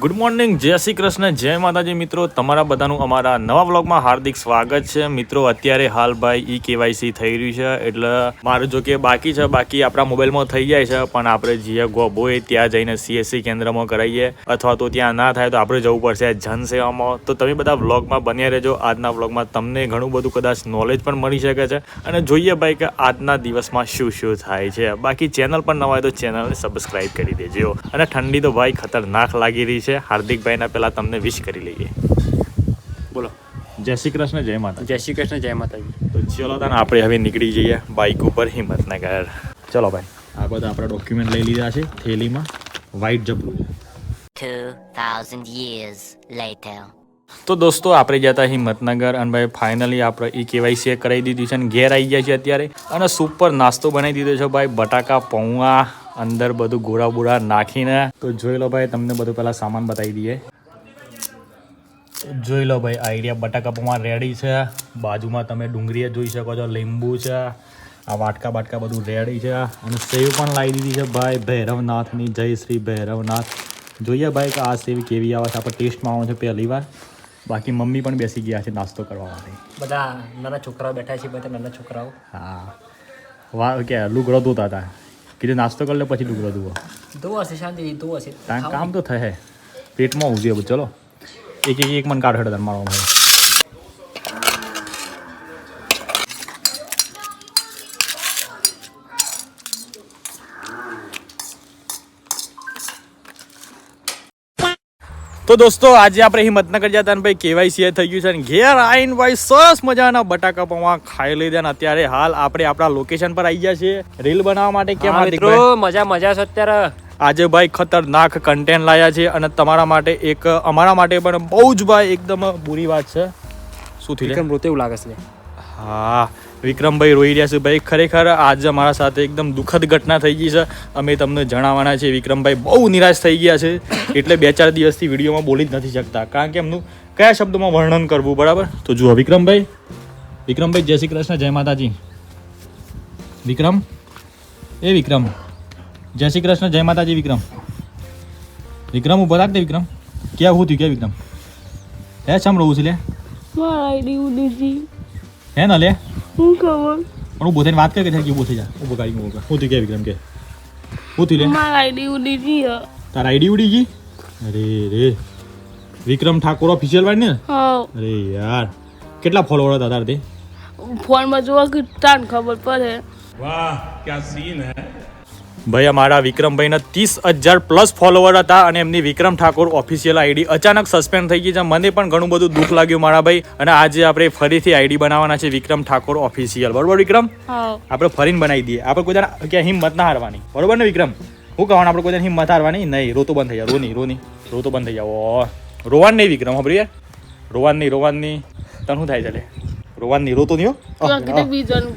Good morning જય શ્રી કૃષ્ણ, જય માતાજી મિત્રો. તમારા બધાનું અમારા નવા વ્લોગમાં હાર્દિક સ્વાગત છે. મિત્રો, અત્યારે હાલ ભાઈ ઈ કેવાયસી થઈ રહ્યું છે. એટલે મારું જો કે બાકી છે, બાકી આપણા મોબાઈલમાં થઈ જાય છે. પણ આપણે જે ગોબો હોય ત્યાં જઈને સીએસસી કેન્દ્રમાં કરાવીએ અથવા તો ત્યાં ના થાય તો આપણે જવું પડશે જનસેવામાં. તો તમે બધા વ્લોગમાં બન્યા રહેજો. આજના વ્લોગમાં તમને ઘણું બધું કદાચ નોલેજ પણ મળી શકે છે. અને જોઈએ ભાઈ કે આજના દિવસમાં શું શું થાય છે. બાકી ચેનલ પણ નવા હોય તો ચેનલને સબસ્ક્રાઇબ કરી દેજો. અને ઠંડી તો ભાઈ ખતરનાક લાગી રહી છે. હાર્દિકભાઈના પહેલાં તમને વિશ કરી લઈએ. બોલો. જય શ્રી કૃષ્ણ જય માતા જય શ્રી કૃષ્ણ જય માતાજી. તો ચલો તને આપણે હવે નીકળી જઈએ બાઇક ઉપર હિંમતનગર. ચલો ભાઈ. આ બધા આપણા ડોક્યુમેન્ટ લઈ લીધા છે થેલીમાં. વ્હાઇટ જબરું છે. 2,000 years later. તો દોસ્તો, આપણે જતા હિંમતનગર અને ભાઈ ફાઇનલી આપણે ઈ કેવાયસી કરાવી દીધી છે અને ઘેર આવી ગયા છે અત્યારે. અને સુપર નાસ્તો બનાવી દીધો છે ભાઈ, બટાકા, પૌવા, અંદર બધું ગોળા બોળા નાખીને. તો જોઈ લો ભાઈ, તમને બધું પહેલાં સામાન બતાવી દઈએ. જોઈ લો ભાઈ આઈડિયા બટાકા, પૌવા રેડી છે. બાજુમાં તમે ડુંગરીએ જોઈ શકો છો, લીંબુ છે, આ વાટકા બાટકા બધું રેડી છે. અને સેવ પણ લાવી દીધી છે ભાઈ, ભૈરવનાથની, જય શ્રી ભૈરવનાથ. જોઈએ ભાઈ, કે આ સેવ કેવી આવે છે, આપણે ટેસ્ટમાં આવે છે પહેલી વાર. બાકી મમ્મી પણ બેસી ગયા છે નાસ્તો કરવા માટે. બધા નાના છોકરાઓ બેઠા છે બધા નાના છોકરાઓ. હા. વાહ કે લુગડો ધોતા હતા. કીધું નાસ્તો કરી લે પછી લુગડો ધોવો. ધોવો છે શાંતિ ધોવા છે. તાન કામ તો થશે પેટમાં ઊભી ચલો. એક એક એક મન કાઢ હડતા મારો ભાઈ તો દોસ્તો આજે આપણે હિંમતનગર જતા અને ભાઈ કેવાયસી થઈ ગયું છે અને ઘેર આઈન ભાઈ સરસ મજાના બટાકા પૌવા ખાઈ લીધા ને અત્યારે હાલ આપણે આપણા લોકેશન પર આવી ગયા છીએ. રીલ બનાવવા માટે કેમ મિત્રો મજા મજા છે અત્યારે. આજે ભાઈ ખતરનાક કન્ટેન્ટ લાયા છે અને તમારા માટે એક અમારા માટે પણ બહુ જ ભાઈ એકદમ બુરી વાત છે. શું થયું? મૃત્યુ લાગે છે. હા. વિક્રમભાઈ રોઈ રહ્યા છે ભાઈ. ખરેખર આજે અમારા સાથે એકદમ દુઃખદ ઘટના થઈ ગઈ છે. અમે તમને જણાવવાના છે વિક્રમભાઈ બહુ નિરાશ થઈ ગયા છે. એટલે બે ચાર દિવસથી વિડીયોમાં બોલી જ નથી શકતા. કારણ કે એમનું કયા શબ્દોમાં વર્ણન કરવું બરાબર? તો જુઓ વિક્રમભાઈ. વિક્રમભાઈ જય શ્રી કૃષ્ણ જય માતાજી. વિક્રમ? એ વિક્રમ. જય શ્રી કૃષ્ણ જય માતાજી વિક્રમ. વિક્રમ ઊભો રાખ દે વિક્રમ. ક્યાં હું થયું ક્યાં વિક્રમ? હે સાંભળવું છે લે? હે ને લે? હું ખબર? પણ ઊભો થઈને વાત કર કે થાય કે ઊભો થઈ જા. ઊભો કાઢી ઊભો હું તું કે વિક્રમ કે? હું તું લે. મારા આઈડી ઉડી ગઈ તારા આઈડી ઉડી ગઈ? અરે રે. વિક્રમ ઠાકોર ઓફિશિયલ વાળી ને? અરે યાર. કેટલા ફોલોવર હતા તારે તે? ફોનમાં જોવા કે તાન ખબર પડે. ભાઈ અમારા વિક્રમભાઈના ત્રીસ હજાર પ્લસ ફોલોવર હતા અને એમની વિક્રમ ઠાકોર ઓફિશિયલ આઈડી અચાનક સસ્પેન્ડ થઈ ગઈ છે. મને પણ ઘણું બધું દુઃખ લાગ્યું મારા ભાઈ. અને આજે આપણે ફરીથી આઈડી બનાવવાના છે વિક્રમ ઠાકોર ઓફિશિયલ બરોબર વિક્રમ? આપણે ફરીને બનાવી દઈએ. આપણે કોઈ ક્યાં હિંમત ના હારવાની. બરોબર ને વિક્રમ? હું કહેવાનું? આપણે કોઈ હિંમત હારવાની? નહીં રોતો બંધ થઈ જાય રોની રોની. રોતો બંધ થઈ જાવ રોવાન નહીં વિક્રમ યાર રોવાન નહીં રોવાન નહીં. તને શું થાય ચાલે રોવાન નહીં તો બીજાને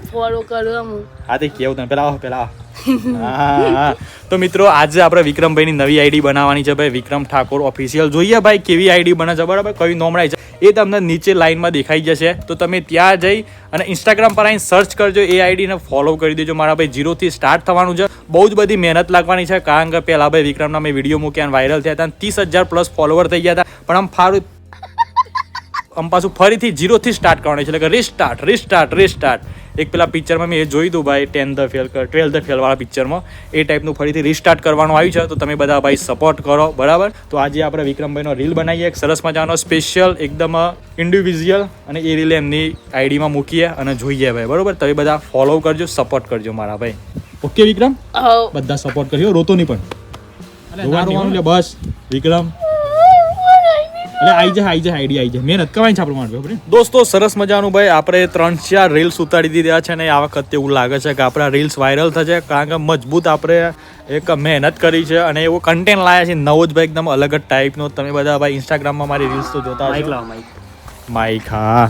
કર્યો હા તે કેવું તને પેલા આવો પેલા. તો મિત્રો આજે આપણે વિક્રમભાઈની નવી આઈડી બનાવવાની છે ભાઈ. વિક્રમ ઠાકોર ઓફિશિયલ જોઈએ ભાઈ કેવી આઈડી બને છે બરાબર? કઈ નોમડાઈ છે. એ તમને નીચે લાઈનમાં દેખાઈ જશે. તો તમે ત્યાં જઈ અને ઇન્સ્ટાગ્રામ પર આવીને સર્ચ કરજો. એ આઈડીને ફોલો કરી દેજો. મારા ભાઈ જીરોથી સ્ટાર્ટ થવાનું છે. બહુ જ બધી મહેનત લાગવાની છે. કારણ કે પહેલા ભાઈ વિક્રમના મેં વીડિયો મૂક્યા વાયરલ થયા હતા અને ત્રીસ હજાર પ્લસ ફોલોવર થઈ ગયા હતા. પણ આમ ફારું આમ પાછું ફરીથી જીરોથી સ્ટાર્ટ કરવાનું છે. એટલે કે રીસ્ટાર્ટ રીસ્ટાર્ટ રીસ્ટાર્ટ એક પેલા પિક્ચરમાં મેં એ જોયું હતું ભાઈ ten the fail twelfth the ફેલવાળા પિક્ચરમાં એ ટાઈપનું ફરીથી રીસ્ટાર્ટ કરવાનું આવ્યું છે. તો તમે બધા ભાઈ સપોર્ટ કરો બરાબર? તો આજે આપણે વિક્રમભાઈનો રીલ બનાવીએ. એક સરસ મજાનો સ્પેશિયલ એકદમ ઇન્ડિવિઝ્યુઅલ અને એ રીલ એમની આઈડીમાં મૂકીએ અને જોઈએ ભાઈ બરાબર? તમે બધા ફોલો કરજો સપોર્ટ કરજો મારા ભાઈ. ઓકે વિક્રમ? બધા સપોર્ટ કરજો રોતો નહીં પણ. બસ. વિક્રમ એટલે આઈ જાય આઈ જાય આઈડી આઈ જાય. મહેનત કવાય છે આપણે માટે દોસ્તો સરસ મજાનું ભાઈ. આપણે ત્રણ ચાર રીલ્સ ઉતારી દીધા છે ને આ વખતે એવું લાગે છે કે આપણા રીલ્સ વાયરલ થશે કારણ કે મજબૂત આપણે એક મહેનત કરી છે અને એવો કન્ટેન્ટ લાયા છે. નવો જ ભાઈ એકદમ અલગ જ ટાઈપનો તમે બધા ભાઈ ઇન્સ્ટાગ્રામમાં મારી રીલ્સ તો જોતા માઈક હશો માઈક માઇક હા.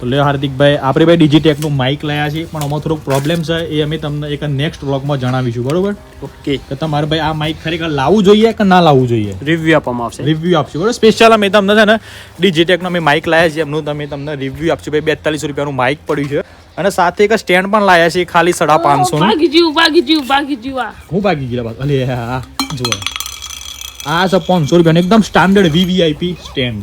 તો લે હાર્દિકભાઈ આપણે ભાઈ ડિજીટેકનું માઇક લાયા છીએ પણ આમાં થોડુંક પ્રોબ્લેમ છે એ અમે તમને એક નેક્સ્ટ વ્લોગમાં જણાવીશું બરોબર? ઓકે કે તમારે ભાઈ આ માઇક ખરેખર લાવવું જોઈએ કે ના લાવવું જોઈએ? રિવ્યુ આપવામાં આવશે. રિવ્યુ આપશું બરાબર? સ્પેશિયલ અમે તમને છે ને ડીજીટેકનો અમે માઇક લાયા છે એમનું તમે તમને રિવ્યુ આપશું. ભાઈ બેતાલીસ રૂપિયાનું માઇક પડ્યું છે. અને સાથે એક સ્ટેન્ડ પણ લાયા છે ખાલી સાડા પાંચસો ભાગી જીવ ભાગી જીવ ભાગી જીવ હું ભાગી ગયેલા અલે હા જુઓ. આ છે પાંચસો રૂપિયાનું એકદમ સ્ટાન્ડર્ડ વીવીઆઈપી સ્ટેન્ડ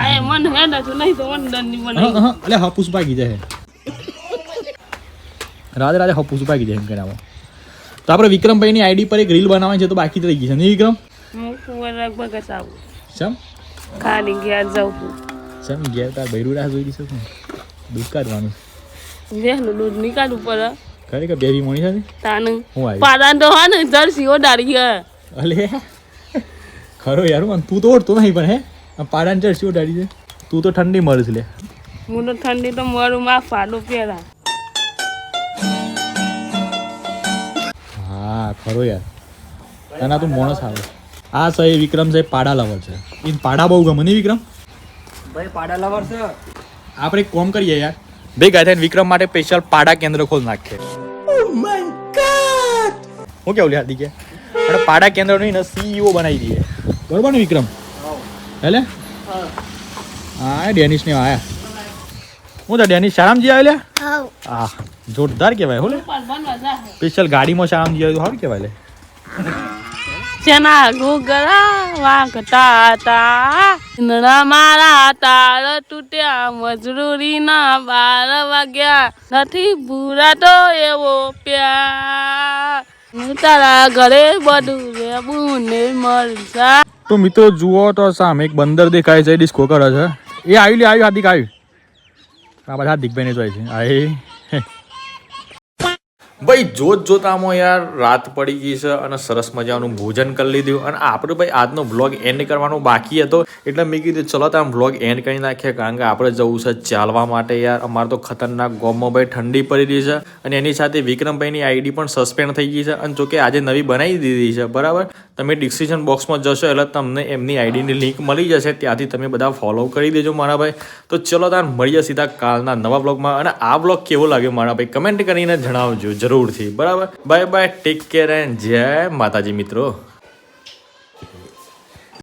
આ એ મને હે ને તો નહીં તો મને દંડની મને એટલે હપુસ પાકી જાય. રાધે રાધે હપુસ ભાગી જાય એમ કે નામો તો આપણે વિક્રમભાઈની આઈડી પર એક રીલ બનાવવાની છે તો બાકી રહી ગઈ છે. નહીં વિક્રમ? હું કુંવર લગભગ આવું. ચમ? ખાલી ઘેર જાઉં ચમ ઘેર તાર બૈરું રાહ જોઈ દીધું દૂધ કાઢવાનું. વહેલું દૂધ નીકાળવું પડે. ખરેખર બેબી મોણી સાથે? તાનું હું આવી. તો હા ને જર્સી ઓડાડી હે. અલે. ખરો યાર મને તું તો ઓળતો નહીં પણ હે? આ પાડાને જર્સી ડાડી છે? તું તો ઠંડી મળે છે લે. હું તો ઠંડી તો મળું માં ફાડો પહેરા હા ખરો યાર. તને તું મોણસ આવે. આ સહી વિક્રમ છે પાડા લવર છે. એ પાડા બહુ ગમે નહીં વિક્રમ? ભાઈ પાડા લવર છે. આપણે એક કોમ કરીએ યાર. ભાઈ થઈને વિક્રમ માટે સ્પેશિયલ પાડા કેન્દ્ર ખોલ નાખીએ. હું કેવું લે હાદી કે પાડા કેન્દ્રનો એને સીઈઓ બનાવી દઈએ. બરોબર ને વિક્રમ? હેલે? હા. ડેનિશ ને આયા. હું. તો ડેનિશ શારામજી આવ્યા હા જોરદાર કહેવાય હોલે. સ્પેશિયલ ગાડીમાં શારામજી આવ્યું તો સારું કહેવાય લે. જેના ઘૂઘરા વાગતા હતા નરા મારા તાળ તૂટ્યા મજૂરી ના બાર વાગ્યા નથી ભૂરા તો એવો પ્યાર. હું તારા ઘરે બધું રેબું ને મળશા. તો મિત્રો, જુઓ તો સામે એક બંદર દેખાય છે ડિસ્કો કરે છે. એ આવી લે આવ્યું હાર્દિક આવ્યું આ બધા હાર્દિકભાઈ ને જોઈ છે. આય. ભાઈ જોત જોતામાં યાર રાત પડી ગઈ છે અને સરસ મજાનું ભોજન કરી લીધું. અને આપણે ભાઈ, આજનો વ્લોગ એન્ડ કરવાનો બાકી હતો. એટલે મેં કીધું, ચલો તો આમ વ્લોગ એન્ડ કરી નાખીએ, કારણ કે આપણે જવું છે ચાલવા માટે યાર. અમારે તો ખતરનાક ગોમમાં ભાઈ ઠંડી પડી રહી છે. અને એની સાથે વિક્રમભાઈની આઈડી પણ સસ્પેન્ડ થઈ ગઈ છે. અને જોકે આજે નવી બનાવી દીધી છે, બરાબર? તમે ડિસ્ક્રિપ્શન બોક્સમાં જશો, એટલે તમને એમની આઈડીની લિંક મળી જશે. ત્યાંથી તમે બધા ફોલો કરી દેજો મારા ભાઈ. તો ચલો તાર મળીએ સીધા કાલના નવા બ્લોગમાં અને આ બ્લોગ કેવો લાગ્યો મારા ભાઈ કમેન્ટ કરીને જણાવજો જરૂરથી બરાબર? Bye bye take care and જય માતાજી મિત્રો.